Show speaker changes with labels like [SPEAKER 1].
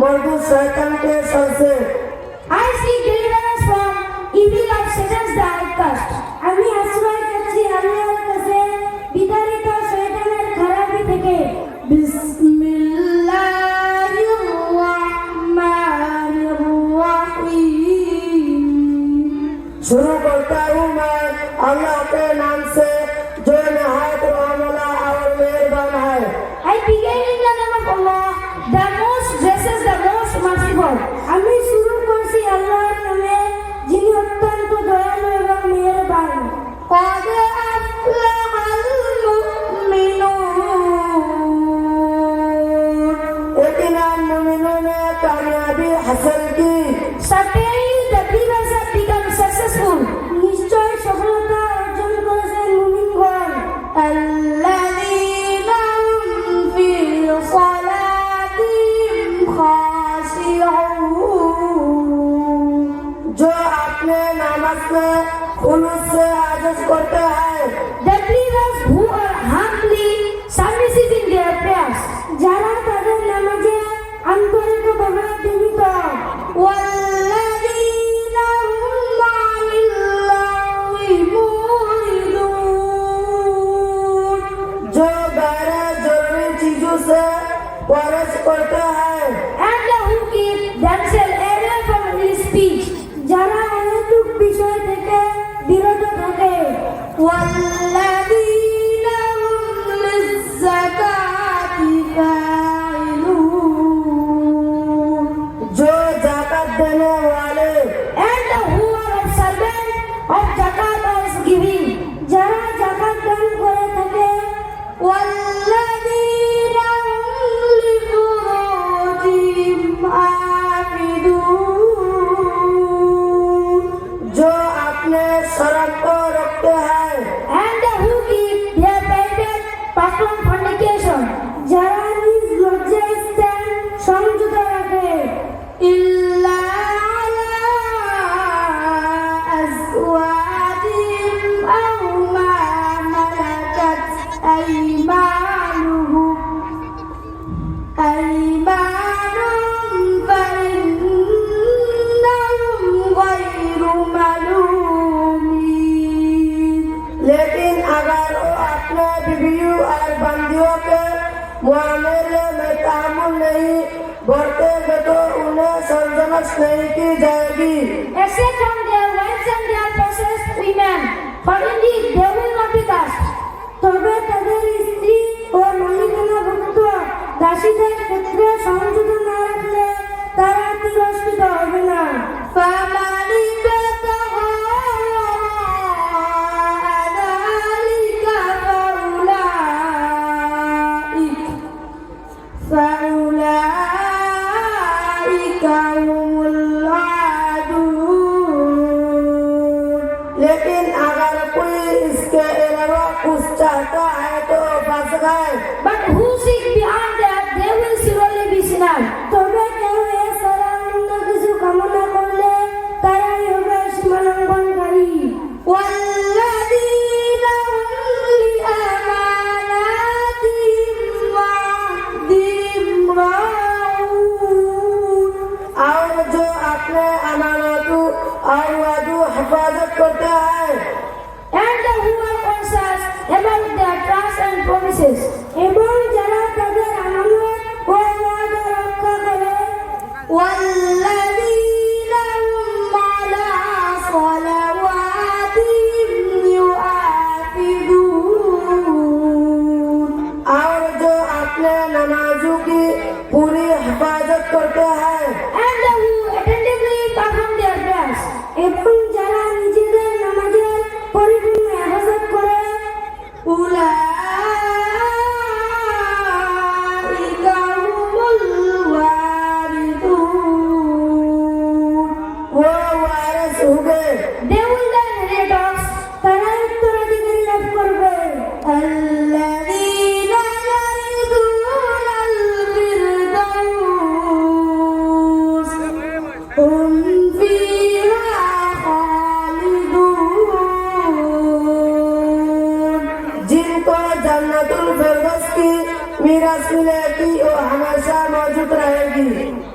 [SPEAKER 1] Morgan Satan tells us that
[SPEAKER 2] I seek deliverance from evil of Satan's dark past. আমি আশ্রয় চাচ্ছি আল্লাহর কাছে বিতাড়িত শয়তানের খারাপি থেকে বিসমিল্লাহির রহমানির রহিম
[SPEAKER 1] শুরু করতা হুম मैं अल्लाह के
[SPEAKER 2] नाम से
[SPEAKER 1] जो Amém. अपने नमाज में खुलूस से आजिज करते हैं
[SPEAKER 2] The believers who are humbly submissive in their prayers. যারা তাদের নামাজে আন্তরিকভাবে বিনীত والذين هم عن اللغو معرضون
[SPEAKER 1] जो गैर जरूरी चीजों से परस करते हैं
[SPEAKER 2] and who keep themselves away from ill speech. যারা অহেতুক বিষয় থেকে বিরত থাকে।
[SPEAKER 1] ওয়াল্লাযী मामले में तामुल नहीं बरतेंगे तो उन्हें सरजनस नहीं की जाएगी
[SPEAKER 2] except from their wives and their possessed women, for indeed they will not be cast. তবে তাদের স্ত্রী ও মালিকানাভুক্ত দাসীদের ক্ষেত্রে সংযত না রাখলে তারা তিরস্কৃত হবে না
[SPEAKER 1] कुछ चाहता है तो फंस गए
[SPEAKER 2] But who seek beyond that, they will surely be sinners. তবে কেউ এছাড়া অন্য কিছু কামনা করলে তারাই হবে সীমালঙ্ঘনকারী والذين هم لأماناتهم وعهدهم راعون
[SPEAKER 1] और जो अपने अमानतों और वादू हिफाजत करते हैं
[SPEAKER 2] and the human conscience about their trust and promises এবং যারা তাদের আমানত ও ওয়াদা রক্ষা করে والذين আর যে আপনার নামাজকে পুরি হেফাজত করতে
[SPEAKER 1] হয় जन्नतुल फिरदौस की मीरास मिलेगी वो हमेशा मौजूद रहेगी।